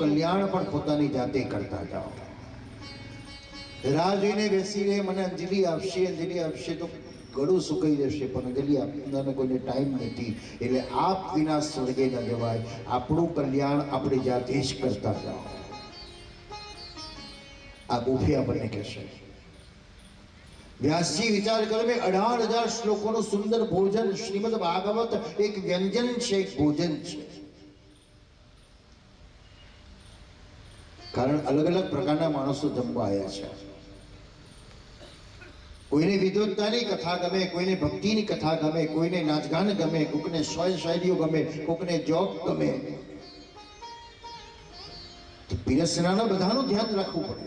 કલ્યાણ પણ પોતાની જાતે કરતા જાઓ. રાહ જોઈને બેસીને મને અંજલિ આપશે અંજલિ આપશે તો ગળું સુકાઈ જશે, પણ અંજલિ આપનારને કોઈને ટાઈમ નથી. એટલે આપ વિના સ્વર્ગે ન જવાય. આપણું કલ્યાણ આપણે જાતે જ કરતા જાઓ. આ બુફે આપણને કહેશે. વ્યાસજી વિચાર કરે મેં અઢાર હજાર શ્લોકોનું સુંદર ભોજન, શ્રીમદ ભાગવત એક વ્યંજન છે, એક ભોજન છે. કારણ અલગ અલગ પ્રકારના માણસો જમવા આવ્યા છે. કોઈને વિદ્વત્તાની કથા ગમે, કોઈને ભક્તિની કથા ગમે, કોઈને નાચગાન ગમે, કોકને સ્વય શાયરીઓ ગમે, કોકને જોબ ગમે. તો પીરસનારા બધાનું ધ્યાન રાખવું પડે.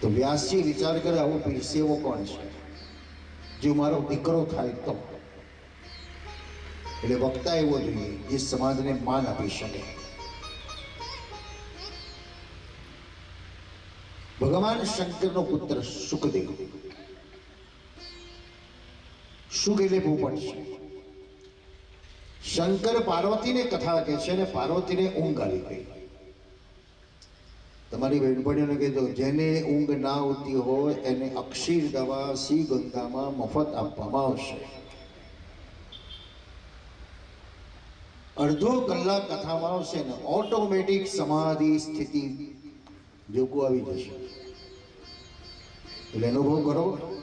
તો વ્યાસજી વિચાર કરે, આવો પીરસેવો કોણ છે? જો મારો દીકરો થાય તો. એટલે વક્તા એવો જોઈએ, જે સમાજને માન આપી શકે. ભગવાન શંકરનો પુત્ર સુખદેવ. સુખ એટલે પોપટ છે શંકર પાર્વતીને કથા કહે છે અને પાર્વતીને ઊંઘ આવી ગઈ. તમારી બહેનપણીઓને કહેજો જેને ઊંઘ ના આવતી હોય એને અક્ષીર દવા સી ગંગામાં મફત આપવામાં આવશે. અડધો કલાક કથામાં આવશે ને ઓટોમેટિક સમાધિ સ્થિતિ જોગું આવી જશે. એટલે અનુભવ કરો.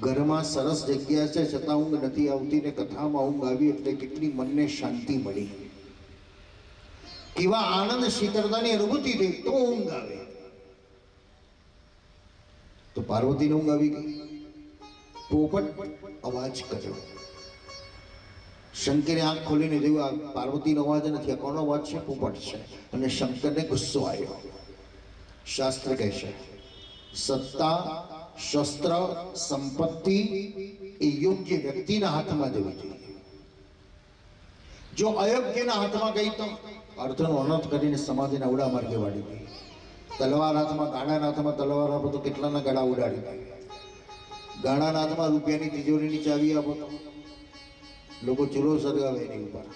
ઘરમાં સરસ જગ્યા છે, છતાં ઊંઘ નથી આવતી ને કથામાં ઊંઘ આવી એટલે કેટલી મનને શાંતિ મળી. કેવા આનંદ શીતળતાની અનુભૂતિ થઈ, તો ઊંઘ આવે. તો પાર્વતીને ઊંઘ આવી ગઈ. પોપટ અવાજ કર્યો. શંકરે આંખ ખોલીને જોયું, આ પાર્વતીનો અવાજ નથી, આ કોનો અવાજ છે? પોપટ છે. અને શંકરને ગુસ્સો આવ્યો. શાસ્ત્ર કહે છે સત્તા શસ્ત્ર સંપત્તિ એ યોગ્ય વ્યક્તિના હાથમાં જવી જોઈએ જો અયોગ્યના હાથમાં ગઈ તો અર્થનો અનર્થ કરીને સમાધિના ઉડા માર્ગે વાળી ગઈ તલવાર હાથમાં ગાણાના હાથમાં તલવાર આપો તો કેટલાના ગળા ઉડાડી ગઈ ગાણાના હાથમાં રૂપિયાની તિજોરીની ચાવી આપો તો લોકો ચૂલો સળગાવે એની ઉપર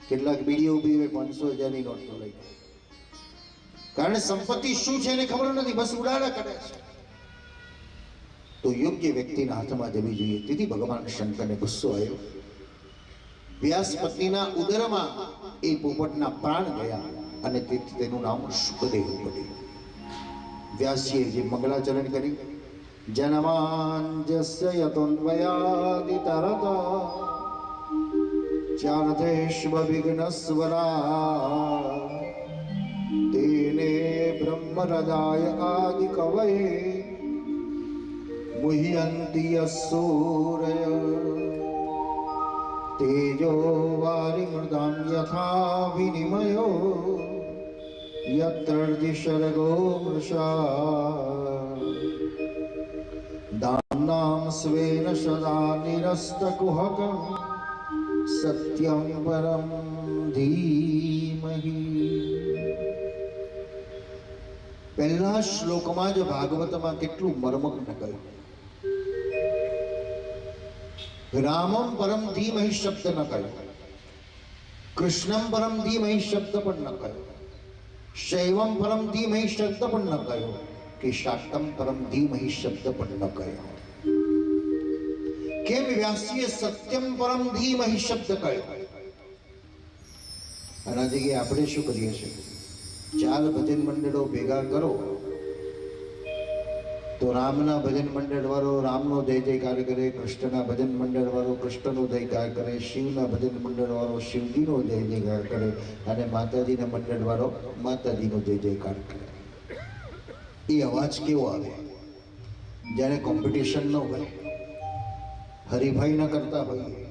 કેટલાક બીડીઓ હોય પાંચસો હજારની નોટ તો લઈ કારણ સંપત્તિ શું છે એને ખબર નથી, બસ ઉડાડા કરે છે. તો યોગ્ય વ્યક્તિના હાથમાં જવી જોઈએ. તેથી ભગવાન શંકરને ગુસ્સો આવ્યો. વ્યાસ પત્નીના ઉદરમાં એ પોપટના પ્રાણ ગયા અને તેથી તેનું નામ સુખદેવ પડ્યું. વ્યાસજીએ જે મંગલાચરણ કર્યું જનમાંજસ્ય યતોન્વયાદિ તરત ચારથેષ્વ વિઘ્નસ્વરા આદિ કવયે મુહ્યંતિ યસૂરય તેજો વારિમૃદામ યથા વિનિમયો યત્ર દિશર્ગો મૃષા દાનામ સ્વેન સદા નિરસ્તકુહક સત્યમ પરમ ધીમહી પહેલા શ્લોકમાં જ ભાગવતમાં કેટલું મર્મગ્ન કહ્યું રામમ પરમ ધીમહિ શબ્દ ન કહ્યો કૃષ્ણમ પરમ ધીમહિ શબ્દ પણ ન કહ્યો શૈવમ પરમ ધીમહિ શબ્દ પણ ન કહ્યો કે શાક્તમ પરમ ધીમહિ શબ્દ પણ ન કહ્યો કેમ વ્યાસીએ સત્યમ પરમ ધીમહિ શબ્દ કહ્યો આના જગ્યાએ આપણે શું કરીએ છીએ? ચાર ભજન મંડળો ભેગા કરો, તો રામના ભજન મંડળ વાળો રામનો જય જયકાર કરે, કૃષ્ણના ભજન મંડળ વાળો કૃષ્ણનો જયકાર કરે, શિવના ભજન મંડળ વાળો શિવજીનો જય જયકાર કરે અને માતાજીના મંડળ વાળો માતાજીનો જય જયકાર કરે. એ અવાજ કેવો આવે? જ્યારે કોમ્પિટિશન ન હોય હરિભાઈ ન કરતા હોઈએ